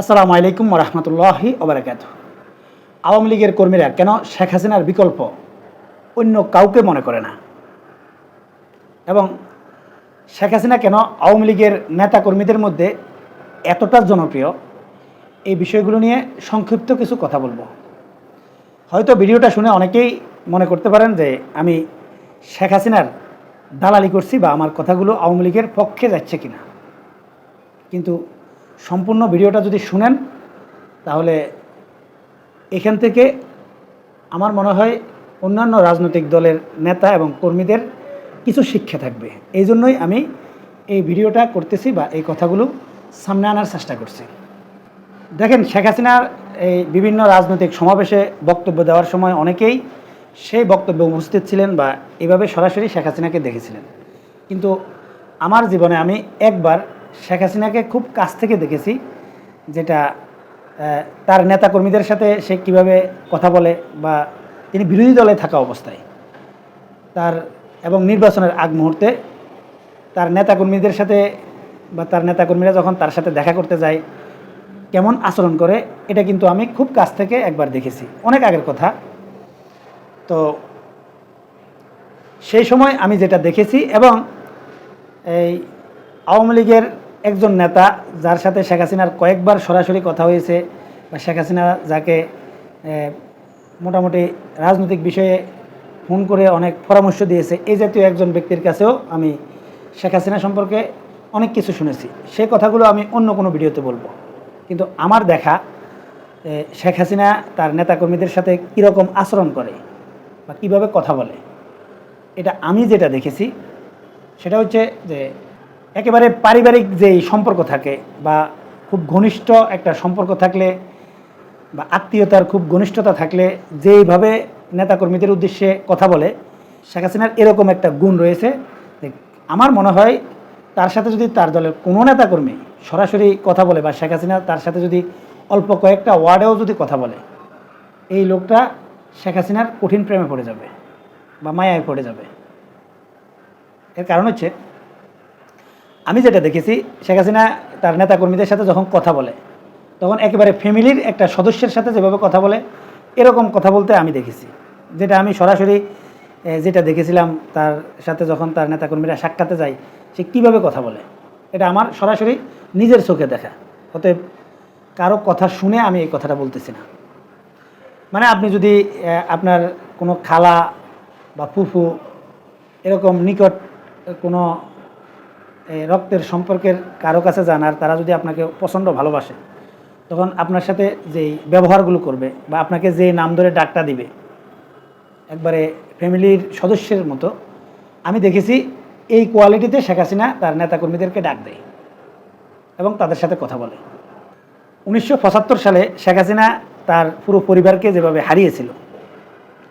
আসসালামু আলাইকুম রহমতুল্লাহি ওবরাকাত আওয়ামী লীগের কর্মীরা, কেন শেখ হাসিনার বিকল্প অন্য কাউকে মনে করে না? এবং শেখ হাসিনা কেন আওয়ামী লীগের নেতা কর্মীদের মধ্যে এতটা জনপ্রিয়? এই বিষয়গুলো নিয়ে সংক্ষিপ্ত কিছু কথা বলব। হয়তো ভিডিওটা শুনে অনেকেই মনে করতে পারেন যে, আমি শেখ হাসিনার দালালি করছি বা আমার কথাগুলো আওয়ামী লীগের পক্ষে যাচ্ছে কিনা। কিন্তু সম্পূর্ণ ভিডিওটা যদি শুনেন, তাহলে এখান থেকে আমার মনে হয় অন্যান্য রাজনৈতিক দলের নেতা এবং কর্মীদের কিছু শিক্ষা থাকবে। এই জন্যই আমি এই ভিডিওটা করতেছি বা এই কথাগুলো সামনে আনার চেষ্টা করছি। দেখেন, শেখ হাসিনার এই বিভিন্ন রাজনৈতিক সমাবেশে বক্তব্য দেওয়ার সময় অনেকেই সেই বক্তব্যে উপস্থিত ছিলেন বা এভাবে সরাসরি শেখ হাসিনাকে দেখেছিলেন। কিন্তু আমার জীবনে আমি একবার শেখ হাসিনাকে খুব কাছ থেকে দেখেছি, যেটা তার নেতাকর্মীদের সাথে সে কীভাবে কথা বলে বা তিনি বিরোধী দলে থাকা অবস্থায়। তার এবং নির্বাচনের আগ মুহূর্তে তার নেতাকর্মীদের সাথে বা তার নেতাকর্মীরা যখন তার সাথে দেখা করতে যায়, কেমন আচরণ করে, এটা কিন্তু আমি খুব কাছ থেকে একবার দেখেছি। অনেক আগের কথা। তো সেই সময় আমি যেটা দেখেছি এবং এই আওয়ামী লীগের একজন নেতা যার সাথে শেখ হাসিনার কয়েকবার সরাসরি কথা হয়েছে বা শেখ হাসিনা যাকে মোটামুটি রাজনৈতিক বিষয়ে ফোন করে অনেক পরামর্শ দিয়েছে, এই জাতীয় একজন ব্যক্তির কাছেও আমি শেখ হাসিনা সম্পর্কে অনেক কিছু শুনেছি। সেই কথাগুলো আমি অন্য কোনো ভিডিওতে বলব। কিন্তু আমার দেখা শেখ হাসিনা তার নেতাকর্মীদের সাথে কীরকম আচরণ করে বা কীভাবে কথা বলে, এটা আমি যেটা দেখেছি, সেটা হচ্ছে যে একেবারে পারিবারিক যেই সম্পর্ক থাকে বা খুব ঘনিষ্ঠ একটা সম্পর্ক থাকলে বা আত্মীয়তার খুব ঘনিষ্ঠতা থাকলে যেইভাবে নেতাকর্মীদের উদ্দেশ্যে কথা বলে, শেখ হাসিনার এরকম একটা গুণ রয়েছে আমার মনে হয় তার সাথে যদি তার দলের কোনো নেতাকর্মী সরাসরি কথা বলে বা শেখ হাসিনা তার সাথে যদি অল্প কয়েকটা ওয়ার্ডেও যদি কথা বলে, এই লোকটা শেখ হাসিনার কঠিন প্রেমে পড়ে যাবে বা মায়ায় পড়ে যাবে। এর কারণ হচ্ছে আমি যেটা দেখেছি, শেখ হাসিনা তার নেতাকর্মীদের সাথে যখন কথা বলে, তখন একেবারে ফ্যামিলির একটা সদস্যের সাথে যেভাবে কথা বলে, এরকম কথা বলতে আমি দেখেছি। যেটা আমি সরাসরি যেটা দেখেছিলাম তার সাথে যখন তার নেতাকর্মীরা সাক্ষাতে যায়, সে কীভাবে কথা বলে, এটা আমার সরাসরি নিজের চোখে দেখা। অতএব কারও কথা শুনে আমি এই কথাটা বলতেছি না। মানে আপনি যদি আপনার কোনো খালা বা ফুফু এরকম নিকট কোনো রক্তের সম্পর্কের কারও কাছে যান আর তারা যদি আপনাকে প্রচণ্ড ভালোবাসে, তখন আপনার সাথে যেই ব্যবহারগুলো করবে বা আপনাকে যে নাম ধরে ডাকটা দিবে, একবারে ফ্যামিলির সদস্যের মতো, আমি দেখেছি এই কোয়ালিটিতে শেখ হাসিনা তার নেতাকর্মীদেরকে ডাক দেয় এবং তাদের সাথে কথা বলে। উনিশশো পঁচাত্তর সালে শেখ হাসিনা তার পুরো পরিবারকে যেভাবে হারিয়েছিল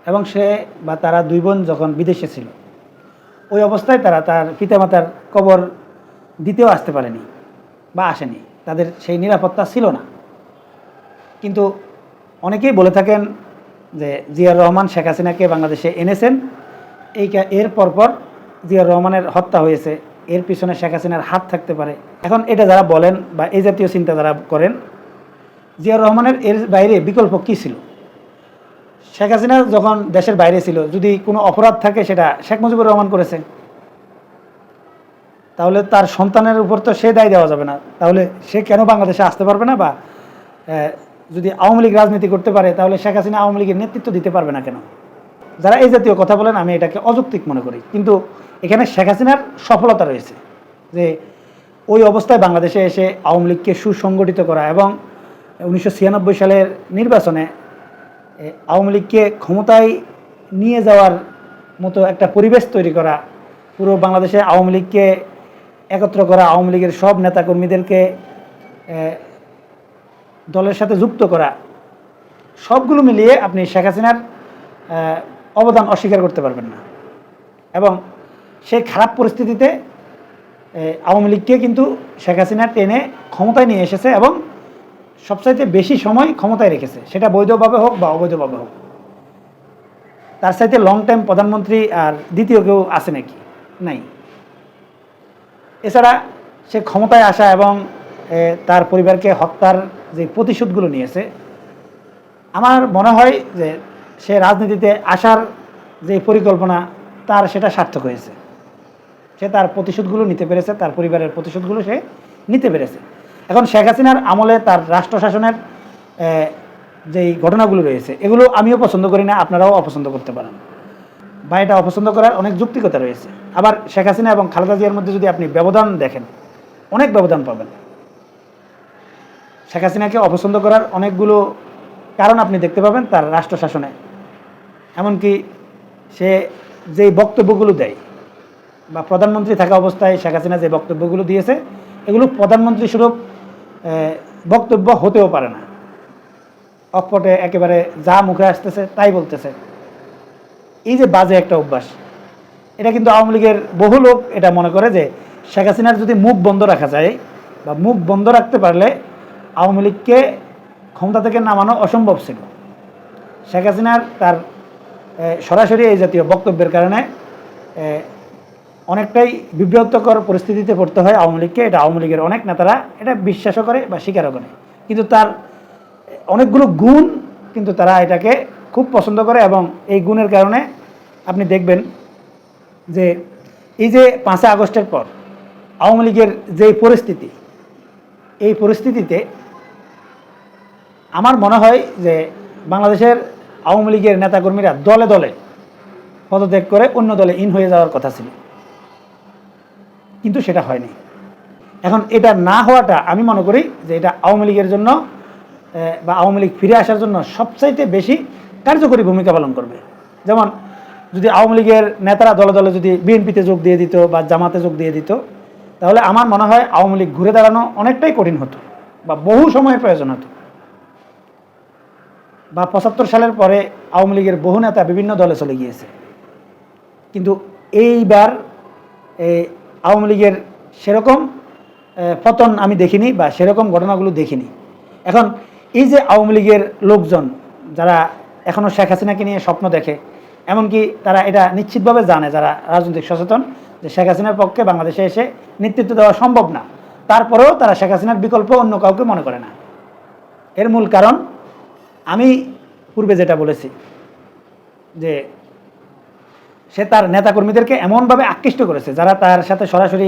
এবং সে বা তারা দুই বোন যখন বিদেশে ছিল, ওই অবস্থায় তারা তার পিতামাতার কবর দিতেও আসতে পারেনি বা আসেনি। তাদের সেই নিরাপত্তা ছিল না। কিন্তু অনেকেই বলে থাকেন যে জিয়ার রহমান, শেখ হাসিনাকে বাংলাদেশে এনেছেন। এই এর পরপর জিয়ার রহমানের হত্যা হয়েছে। এর পিছনে শেখ হাসিনার হাত থাকতে পারে। এখন এটা যারা বলেন বা এই জাতীয় চিন্তা যারা করেন জিয়ার রহমানের এর বাইরে বিকল্প কী ছিল? শেখ হাসিনা যখন দেশের বাইরে ছিল, যদি কোনো অপরাধ থাকে সেটা শেখ মুজিবুর রহমান করেছে। তাহলে তার সন্তানের উপর তো সে দায় দেওয়া যাবে না। তাহলে সে কেন বাংলাদেশে আসতে পারবে না বা যদি আওয়ামী লীগ রাজনীতি করতে পারে, তাহলে শেখ হাসিনা আওয়ামী লীগের নেতৃত্ব দিতে পারবে না কেন? যারা এই জাতীয় কথা বলেন, আমি এটাকে অযৌক্তিক মনে করি। কিন্তু এখানে শেখ হাসিনার সফলতা রয়েছে যে, ওই অবস্থায় বাংলাদেশে এসে আওয়ামী লীগকে সুসংগঠিত করা এবং উনিশশো ছিয়ানব্বই সালের নির্বাচনে আওয়ামী লীগকে ক্ষমতায় নিয়ে যাওয়ার মতো একটা পরিবেশ তৈরি করা, পুরো বাংলাদেশে আওয়ামী লীগকে একত্র করা আওয়ামী লীগের সব নেতাকর্মীদেরকে দলের সাথে যুক্ত করা, সবগুলো মিলিয়ে আপনি শেখ হাসিনার অবদান অস্বীকার করতে পারবেন না। এবং সেই খারাপ পরিস্থিতিতে আওয়ামী লীগকে কিন্তু শেখ হাসিনা টেনে ক্ষমতায় নিয়ে এসেছে এবং সবচাইতে বেশি সময় ক্ষমতায় রেখেছে। সেটা বৈধভাবে হোক বা অবৈধভাবে হোক। তার সাথে লং টাইম প্রধানমন্ত্রী আর দ্বিতীয় কেউ আছে নাকি? নাই। এছাড়া সে ক্ষমতায় আসা এবং তার পরিবারকে হত্যার যে প্রতিশোধগুলো নিয়েছে, আমার মনে হয় যে সে রাজনীতিতে আসার যে পরিকল্পনা, তার সেটা সার্থক হয়েছে। সে তার প্রতিশোধগুলো নিতে পেরেছে, তার পরিবারের প্রতিশোধগুলো সে নিতে পেরেছে। এখন শেখ হাসিনার আমলে তার রাষ্ট্র শাসনের যেই ঘটনাগুলো রয়েছে, এগুলো আমিও পছন্দ করি না, আপনারাও অপছন্দ করতে পারেন। বা এটা অপছন্দ করার অনেক যুক্তিকতা রয়েছে। আবার শেখ হাসিনা এবং খালেদা জিয়ার মধ্যে যদি আপনি ব্যবধান দেখেন, অনেক ব্যবধান পাবেন। শেখ হাসিনাকে অপছন্দ করার অনেকগুলো কারণ আপনি দেখতে পাবেন তার রাষ্ট্র শাসনে। এমনকি সে যেই বক্তব্যগুলো দেয় বা প্রধানমন্ত্রী থাকা অবস্থায় শেখ হাসিনা যে বক্তব্যগুলো দিয়েছে, এগুলো প্রধানমন্ত্রী স্বরূপ বক্তব্য হতেও পারে না। অকপটে একেবারে যা মুখে আসতেছে তাই বলতেছে। এই যে বাজে একটা অভ্যাস, এটা কিন্তু আওয়ামী লীগের বহু লোক এটা মনে করে যে শেখ হাসিনার যদি মুখ বন্ধ রাখা যায় বা মুখ বন্ধ রাখতে পারলে আওয়ামী লীগকে ক্ষমতা থেকে নামানো অসম্ভব ছিল। শেখ হাসিনার তার সরাসরি এই জাতীয় বক্তব্যের কারণে অনেকটাই বিব্রতকর পরিস্থিতিতে পড়তে হয় আওয়ামী লীগকে। এটা আওয়ামী লীগের অনেক নেতারা এটা বিশ্বাসও করে বা স্বীকারও করে। কিন্তু তার অনেকগুলো গুণ কিন্তু তারা এটাকে খুব পছন্দ করে এবং এই গুণের কারণে আপনি দেখবেন যে এই যে পাঁচই আগস্টের পর আওয়ামী লীগের যে পরিস্থিতি, এই পরিস্থিতিতে আমার মনে হয় যে বাংলাদেশের আওয়ামী লীগের নেতাকর্মীরা দলে দলে পদত্যাগ করে অন্য দলে ইন হয়ে যাওয়ার কথা ছিল। কিন্তু সেটা হয়নি। এখন এটা না হওয়াটা আমি মনে করি যে এটা আওয়ামী লীগের জন্য বা আওয়ামী লীগ ফিরে আসার জন্য সবচাইতে বেশি কার্যকরী ভূমিকা পালন করবে। যেমন যদি আওয়ামী লীগের নেতারা দলে দলে যদি বিএনপিতে যোগ দিয়ে দিত বা জামাতে যোগ দিয়ে দিত, তাহলে আমার মনে হয় আওয়ামী লীগ ঘুরে দাঁড়ানো অনেকটাই কঠিন হতো বা বহু সময়ের প্রয়োজন হতো। বা পঁচাত্তর সালের পরে আওয়ামী লীগের বহু নেতা বিভিন্ন দলে চলে গিয়েছে। কিন্তু এইবার এই আওয়ামী লীগের সেরকম পতন আমি দেখিনি বা সেরকম ঘটনাগুলো দেখিনি। এখন এই যে আওয়ামী লীগের লোকজন যারা এখনও শেখ হাসিনাকে নিয়ে স্বপ্ন দেখে। এমনকি তারা এটা নিশ্চিতভাবে জানে, যারা রাজনৈতিক সচেতন, যে শেখ হাসিনার পক্ষে বাংলাদেশে এসে নেতৃত্ব দেওয়া সম্ভব না। তারপরেও তারা শেখ হাসিনার বিকল্প অন্য কাউকে মনে করে না। এর মূল কারণ, আমি পূর্বে যেটা বলেছি, যে সে তার নেতাকর্মীদেরকে এমনভাবে আকৃষ্ট করেছে, যারা তার সাথে সরাসরি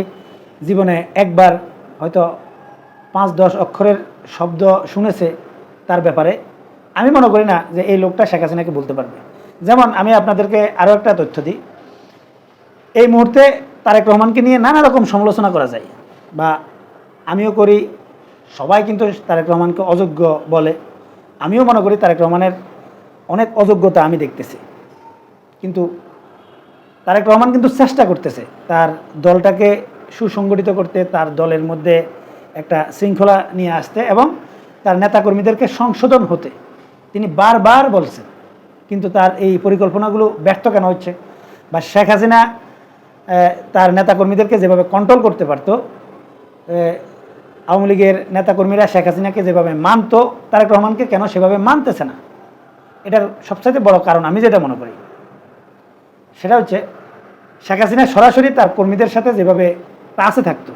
জীবনে একবার হয়তো পাঁচ দশ অক্ষরের শব্দ শুনেছে তার ব্যাপারে। আমি মনে করি না যে এই লোকটা শেখ হাসিনাকে বলতে পারবে। যেমন আমি আপনাদেরকে আরও একটা তথ্য দিই। এই মুহূর্তে তারেক রহমানকে নিয়ে নানা রকম সমালোচনা করা যায় বা আমিও করি, সবাই কিন্তু তারেক রহমানকে অযোগ্য বলে। আমিও মনে করি তারেক রহমানের অনেক অযোগ্যতা আমি দেখতেছি। কিন্তু তারেক রহমান কিন্তু চেষ্টা করতেছে তার দলটাকে সুসংগঠিত করতে, তার দলের মধ্যে একটা শৃঙ্খলা নিয়ে আসতে এবং তার নেতাকর্মীদেরকে সংশোধন হতে। তিনি বারবার বলছেন, কিন্তু তার এই পরিকল্পনাগুলো ব্যর্থ কেন হচ্ছে? বা শেখ হাসিনা তার নেতাকর্মীদেরকে যেভাবে কন্ট্রোল করতে পারতো আওয়ামী লীগের নেতাকর্মীরা শেখ হাসিনাকে যেভাবে মানতো, তারেক রহমানকে কেন সেভাবে মানতেছে না? এটার সবচাইতে বড় কারণ আমি যেটা মনে করি, সেটা হচ্ছে শেখ হাসিনা সরাসরি তার কর্মীদের সাথে যেভাবে টাচে থাকতো,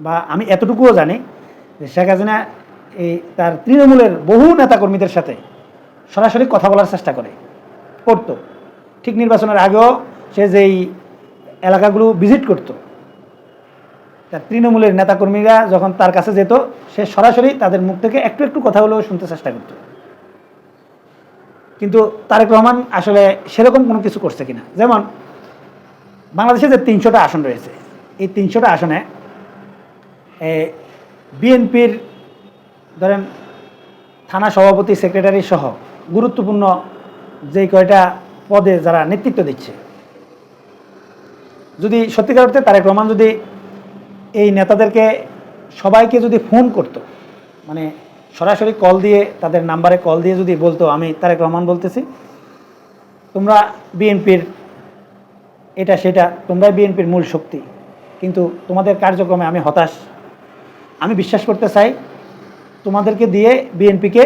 বা আমি এতটুকুও জানি যে শেখ হাসিনা এই তার তৃণমূলের বহু নেতাকর্মীদের সাথে সরাসরি কথা বলার চেষ্টা করে, করতো। ঠিক নির্বাচনের আগেও সে যেই এলাকাগুলো ভিজিট করতো, তার তৃণমূলের নেতাকর্মীরা যখন তার কাছে যেত, সে সরাসরি তাদের মুখ থেকে একটু একটু কথা হলেও শুনতে চেষ্টা করত। কিন্তু তারেক রহমান আসলে সেরকম কোনো কিছু করছে কিনা? যেমন, বাংলাদেশে যে তিনশোটা আসন রয়েছে, এই তিনশোটা আসনে বিএনপির ধরেন থানা সভাপতি সেক্রেটারি সহ গুরুত্বপূর্ণ যে কয়টা পদে যারা নেতৃত্ব দিচ্ছে। যদি সত্যিকার অর্থে তারেক রহমান যদি এই নেতাদেরকে সবাইকে যদি ফোন করতো মানে সরাসরি কল দিয়ে, তাদের নাম্বারে কল দিয়ে যদি বলতো, আমি তারেক রহমান বলতেছি, তোমরা বিএনপির এটা সেটা, তোমরাই বিএনপির মূল শক্তি, কিন্তু তোমাদের কার্যক্রমে আমি হতাশ। আমি বিশ্বাস করতে চাই তোমাদেরকে দিয়ে বিএনপিকে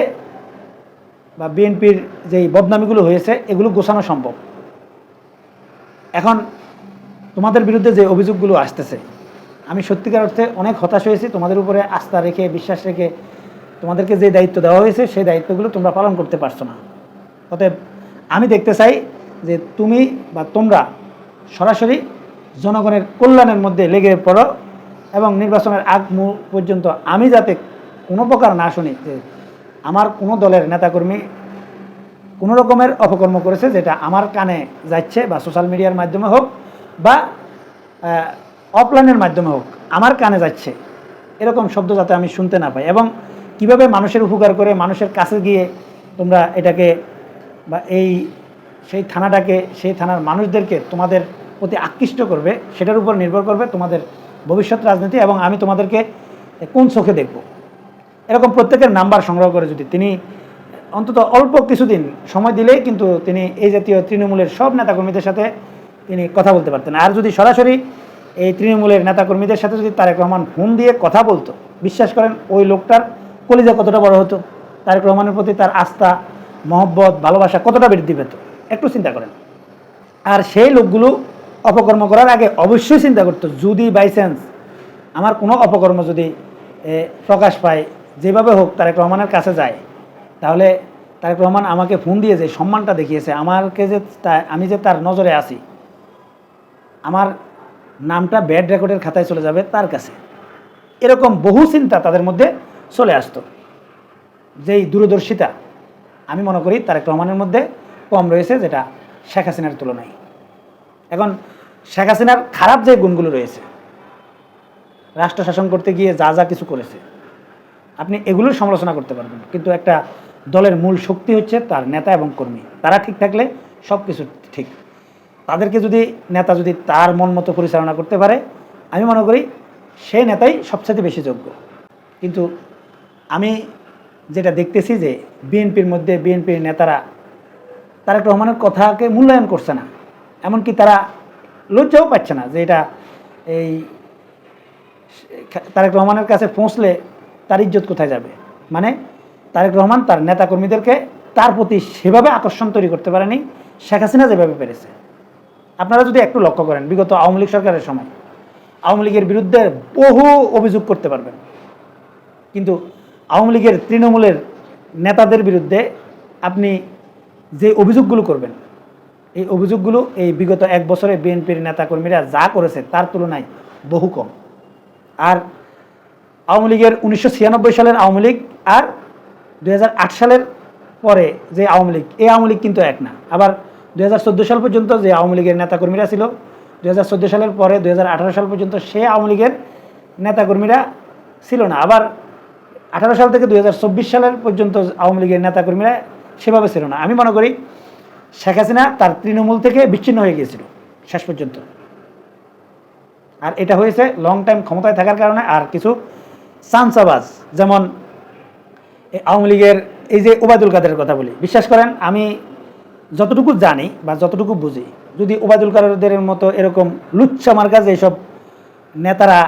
বা বিএনপির যেই বদনামিগুলো হয়েছে, এগুলো গোছানো সম্ভব। এখন তোমাদের বিরুদ্ধে যে অভিযোগগুলো আসতেছে, আমি সত্যিকার অর্থে অনেক হতাশ হয়েছি। তোমাদের উপরে আস্থা রেখে, বিশ্বাস রেখে তোমাদেরকে যে দায়িত্ব দেওয়া হয়েছে, সেই দায়িত্বগুলো তোমরা পালন করতে পারছ না। অতএব আমি দেখতে চাই যে তুমি বা তোমরা সরাসরি জনগণের কল্যাণের মধ্যে লেগে পড়ো এবং নির্বাচনের আগ পর্যন্ত আমি যাতে কোনো প্রকার না শুনি যে আমার কোনো দলের নেতাকর্মী কোনো রকমের অপকর্ম করেছে যেটা আমার কানে যাচ্ছে বা সোশ্যাল মিডিয়ার মাধ্যমে হোক বা অফলাইনের মাধ্যমে হোক, আমার কানে যাচ্ছে। এরকম শব্দ যাতে আমি শুনতে না পাই এবং কীভাবে মানুষের উপকার করে, মানুষের কাছে গিয়ে তোমরা এটাকে বা এই, সেই থানাটাকে, সেই থানার মানুষদেরকে তোমাদের প্রতি আকৃষ্ট করবে, সেটার উপর নির্ভর করবে তোমাদের ভবিষ্যৎ রাজনীতি এবং আমি তোমাদেরকে কোন চোখে দেখব। এরকম প্রত্যেকের নাম্বার সংগ্রহ করে যদি তিনি অন্তত অল্প কিছুদিন সময় দিলেই কিন্তু তিনি এই জাতীয় তৃণমূলের সব নেতাকর্মীদের সাথে তিনি কথা বলতে পারতেন। আর যদি সরাসরি এই তৃণমূলের নেতাকর্মীদের সাথে যদি তারেক রহমান ফোন দিয়ে কথা বলতো, বিশ্বাস করেন ওই লোকটার কলিজা কতটা বড় হতো, তারেক রহমানের প্রতি তার আস্থা, মহব্বত, ভালোবাসা কতটা বৃদ্ধি পেত, একটু চিন্তা করেন। আর সেই লোকগুলো অপকর্ম করার আগে অবশ্যই চিন্তা করতো, যদি বাই চান্স আমার কোনো অপকর্ম যদি প্রকাশ পায় যেভাবে হোক তারেক রহমানের কাছে যায়। তাহলে তারেক রহমান আমাকে ফোন দিয়ে যে সম্মানটা দেখিয়েছে, আমাকে যে আমি যে তার নজরে আছি, আমার নামটা ব্যাড রেকর্ডের খাতায় চলে যাবে তার কাছে। এরকম বহু চিন্তা তাদের মধ্যে চলে আসতো। যেই দূরদর্শিতা, আমি মনে করি তারেক রহমানের মধ্যে কম রয়েছে যেটা শেখ হাসিনার তুলনায়। এখন শেখ হাসিনার খারাপ যে গুণগুলো রয়েছে, রাষ্ট্র শাসন করতে গিয়ে যা যা কিছু করেছে আপনি এগুলোর সমালোচনা করতে পারবেন। কিন্তু একটা দলের মূল শক্তি হচ্ছে তার নেতা এবং কর্মী। তারা ঠিক থাকলে সব কিছু ঠিক। তাদেরকে যদি নেতা যদি তার মন মতো পরিচালনা করতে পারে, আমি মনে করি সেই নেতাই সবচেয়ে বেশি যোগ্য। কিন্তু আমি যেটা দেখতেছি যে বিএনপির মধ্যে বিএনপির নেতারা তারেক রহমানের কথাকে মূল্যায়ন করছে না। এমনকি তারা লজ্জাও পাচ্ছে না যে এটা এই তারেক রহমানের কাছে পৌঁছলে তার ইজ্জত কোথায় যাবে? মানে তারেক রহমান তার নেতাকর্মীদেরকে তার প্রতি সেভাবে আকর্ষণ তৈরি করতে পারেনি, শেখ হাসিনা যেভাবে পেরেছে। আপনারা যদি একটু লক্ষ্য করেন, বিগত আওয়ামী লীগ সরকারের সময়, আওয়ামী লীগের বিরুদ্ধে বহু অভিযোগ করতে পারবেন। কিন্তু আওয়ামী লীগের তৃণমূলের নেতাদের বিরুদ্ধে আপনি যে অভিযোগগুলো করবেন, এই অভিযোগগুলো এই বিগত এক বছরে বিএনপির নেতাকর্মীরা যা করেছে তার তুলনায় বহু কম। আর আওয়ামী লীগের উনিশশো ছিয়ানব্বই সালের আওয়ামী লীগ আর দুই হাজার আট সালের পরে যে আওয়ামী লীগ, এই আওয়ামী লীগ কিন্তু এক না। আবার দু হাজার চোদ্দ সাল পর্যন্ত যে আওয়ামী লীগের নেতাকর্মীরা ছিল, দুই হাজার চোদ্দ সালের পরে দুই হাজার আঠারো সাল পর্যন্ত সে আওয়ামী লীগের নেতাকর্মীরা ছিল না। আবার আঠারো সাল থেকে দু হাজার চব্বিশ সালের পর্যন্ত আওয়ামী লীগের নেতাকর্মীরা সেভাবে ছিল না। আমি মনে করি শেখ হাসিনা তার তৃণমূল থেকে বিচ্ছিন্ন হয়ে গিয়েছিল শেষ পর্যন্ত। আর এটা হয়েছে লং টাইম ক্ষমতায় থাকার কারণে আর কিছু চান্সাবাজ যেমন আওয়ামী লীগের এই যে ওবায়দুল কাদেরের কথা বলি, বিশ্বাস করেন, আমি যতটুকু জানি বা যতটুকু বুঝি, যদি ওবায়দুল কাদেরের মতো এরকম লুচ্ছা মার্কা যেসব নেতারা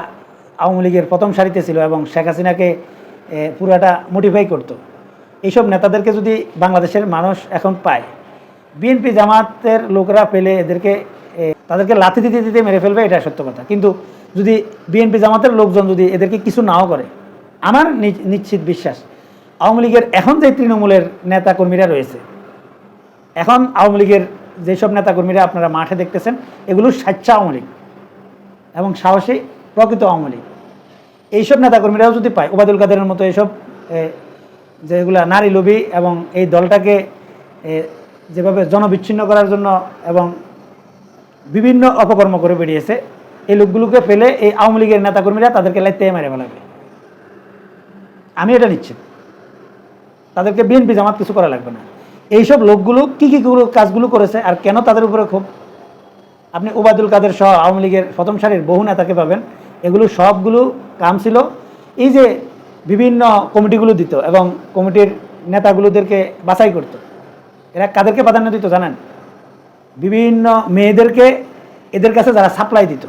আওয়ামী লীগের প্রথম সারিতে ছিল এবং শেখ হাসিনাকে পুরাটা মোটিফাই করতো, এইসব নেতাদেরকে যদি বাংলাদেশের মানুষ এখন পায়, বিএনপি জামাতের লোকরা পেলে এদেরকে তাদেরকে লাথি দিতে দিতে মেরে ফেলবে, এটা সত্য কথা। কিন্তু যদি বিএনপি জামাতের লোকজন যদি এদেরকে কিছু নাও করে, আমার নিশ্চিত বিশ্বাস, আওয়ামী লীগের এখন যে তৃণমূলের নেতাকর্মীরা রয়েছে, এখন আওয়ামী লীগের যেসব নেতাকর্মীরা আপনারা মাঠে দেখতেছেন, এগুলো স্বেচ্ছা আওয়ামী লীগ এবং সাহসী প্রকৃত আওয়ামী লীগ। এইসব নেতাকর্মীরাও যদি পায়, ওবায়দুল কাদেরের মতো এইসব যেগুলা নারী লোভী এবং এই দলটাকে যেভাবে জনবিচ্ছিন্ন করার জন্য এবং বিভিন্ন অপকর্ম করে বেরিয়েছে এই লোকগুলোকে ফেলে এই আওয়ামী লীগের নেতাকর্মীরা তাদেরকে লাইতে মেরে ফেলাবে। আমি এটা নিশ্চিত। তাদেরকে বিএনপি জামাত কিছু করা লাগবে না। এইসব লোকগুলো কী কী কাজগুলো করেছে আর কেন তাদের উপরে খুব আপনি ওবায়দুল কাদের সহ আওয়ামী লীগের প্রথম সারির বহু নেতাকে পাবেন। এগুলো সবগুলো কাম ছিল। এই যে বিভিন্ন কমিটিগুলো দিত এবং কমিটির নেতাগুলোদেরকে বাছাই করত, এরা কাদেরকে প্রাধান্য দিত জানেন? বিভিন্ন মেয়েদেরকে এদের কাছে যারা সাপ্লাই দিত।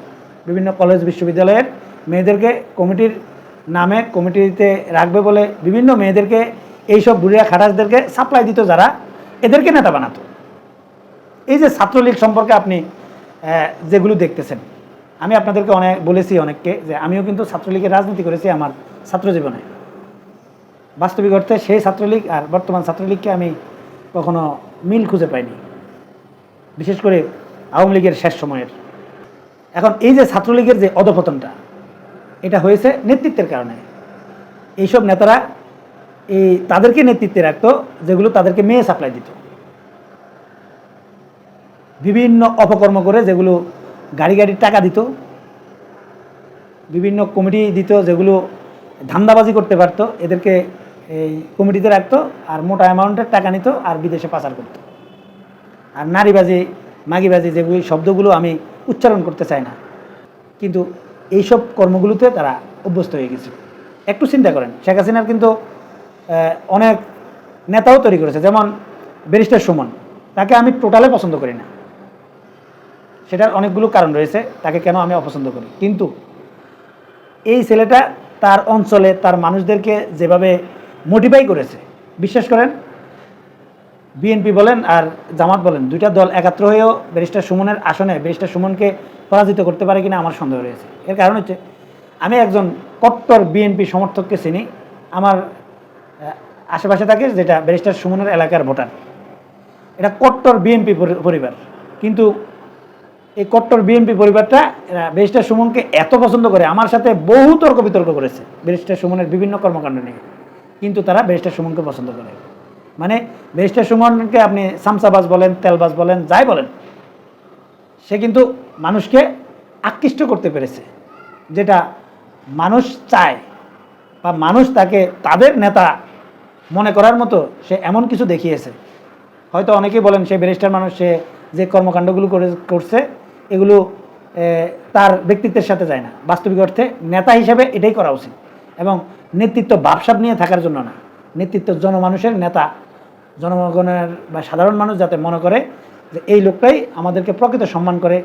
বিভিন্ন কলেজ বিশ্ববিদ্যালয়ের মেয়েদেরকে কমিটির নামে কমিটিতে রাখবে বলে বিভিন্ন মেয়েদেরকে এইসব বুড়িয়া খাটাসদেরকে সাপ্লাই দিত যারা, এদেরকে নেতা বানাতো। এই যে ছাত্রলীগ সম্পর্কে আপনি যেগুলো দেখতেছেন, আমি আপনাদেরকে অনেক বলেছি অনেককে যে আমিও কিন্তু ছাত্রলীগের রাজনীতি করেছি আমার ছাত্র জীবনে বাস্তবিক অর্থে সেই ছাত্রলীগ আর বর্তমান ছাত্রলীগকে আমি কখনো মিল খুঁজে পাইনি। বিশেষ করে আওয়ামী লীগের শেষ সময়ের। এখন এই যে ছাত্রলীগের যে অধপতনটা, এটা হয়েছে নেতৃত্বের কারণে। এইসব নেতারা এই তাদেরকে নেতৃত্বে রাখতো, যেগুলো তাদেরকে মেয়ে সাপ্লাই দিত। বিভিন্ন অপকর্ম করে যেগুলো গাড়ি গাড়ির টাকা দিত, বিভিন্ন কমিটি দিত যেগুলো ধান্দাবাজি করতে পারতো, এদেরকে এই কমিটিতে রাখতো আর মোটা অ্যামাউন্টের টাকা নিত আর বিদেশে পাচার করত। আর নারীবাজি মাগিবাজি যেগুলো শব্দগুলো আমি উচ্চারণ করতে চাই না। কিন্তু এইসব কর্মগুলোতে তারা অভ্যস্ত হয়ে গেছে। একটু চিন্তা করেন, শেখ হাসিনার কিন্তু অনেক নেতাও তৈরি করেছে, যেমন ব্যারিস্টার সুমন। তাকে আমি টোটালে পছন্দ করি না। সেটার অনেকগুলো কারণ রয়েছে, তাকে কেন আমি অপছন্দ করি? কিন্তু এই ছেলেটা তার অঞ্চলে তার মানুষদেরকে যেভাবে মোটিফাই করেছে, বিশ্বাস করেন বিএনপি বলেন আর জামাত বলেন, দুইটা দল একাত্র হয়েও ব্যারিস্টার সুমনের আসনে ব্যারিস্টার সুমনকে পরাজিত করতে পারে কিনা আমার সন্দেহ রয়েছে। এর কারণ হচ্ছে, আমি একজন কট্টর বিএনপি সমর্থককে চিনি। আমার আশেপাশে থাকে যেটা ব্যারিস্টার সুমনের এলাকার ভোটার। এটা কট্টর বিএনপি পরিবার। কিন্তু এই কট্টর বিএনপি পরিবারটা ব্যারিস্টার সুমনকে এত পছন্দ করে, আমার সাথে বহু তর্ক বিতর্ক করেছে ব্যারিস্টার সুমনের বিভিন্ন কর্মকাণ্ড নিয়ে। কিন্তু তারা ব্যারিস্টার সুমনকে পছন্দ করে। মানে ব্যারিস্টার সুমনকে আপনি সামসাবাজ বলেন, তেলবাজ বলেন, যাই বলেন, সে কিন্তু মানুষকে আকৃষ্ট করতে পেরেছে। যেটা মানুষ চায় বা মানুষ তাকে তাদের নেতা মনে করার মতো সে এমন কিছু দেখিয়েছে। হয়তো অনেকেই বলেন সে ব্যারিস্টার মানুষ, সে যে কর্মকাণ্ডগুলো করে, করছে, এগুলো তার ব্যক্তিত্বের সাথে যায় না। বাস্তবিক অর্থে নেতা হিসেবে এটাই করা উচিত। এবং নেতৃত্ব ভাবসাব নিয়ে থাকার জন্য না। নেতৃত্ব জনমানুষের নেতা জনগণের বা সাধারণ মানুষ যাতে মনে করে যে এই লোকটাই আমাদেরকে প্রকৃত সম্মান করে,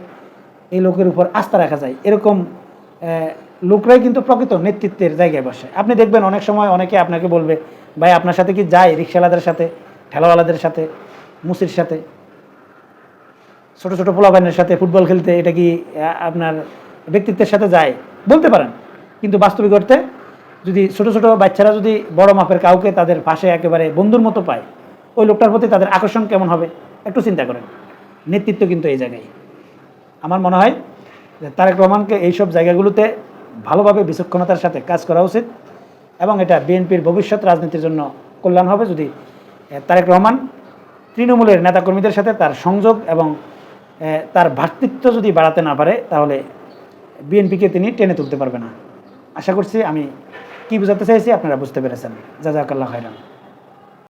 এই লোকের উপর আস্থা রাখা যায়। এরকম লোকরাই কিন্তু প্রকৃত নেতৃত্বের জায়গায় বসে। আপনি দেখবেন অনেক সময় অনেকে আপনাকে বলবে, ভাই, আপনার সাথে কি যায় রিক্সাওয়ালাদের সাথে, ঠেলাওয়ালাদের সাথে, মুসির সাথে? ছোট ছোট পোলাবাইনের সাথে ফুটবল খেলতে এটা কি আপনার ব্যক্তিত্বের সাথে যায়? বলতে পারেন। কিন্তু বাস্তবিক অর্থে যদি ছোট ছোট বাচ্চারা যদি বড় মাপের কাউকে তাদের পাশে একেবারে বন্ধুর মতো পায় ওই লোকটার প্রতি তাদের আকর্ষণ কেমন হবে একটু চিন্তা করেন। নেতৃত্ব কিন্তু এই জায়গায়। আমার মনে হয় তারেক রহমানকে এইসব জায়গাগুলোতে ভালোভাবে বিচক্ষণতার সাথে কাজ করা উচিত এবং এটা বিএনপির ভবিষ্যৎ রাজনীতির জন্য কল্যাণ হবে যদি তারেক রহমান তৃণমূলের নেতাকর্মীদের সাথে তার সংযোগ এবং তার ভ্রাতৃত্ব যদি বাড়াতে না পারে, তাহলে বিএনপিকে তিনি টেনে তুলতে পারবে না। আশা করছি আমি কি বোঝাতে চাইছি আপনারা বুঝতে পেরেছেন। জাজাকাল্লাহ খাইরান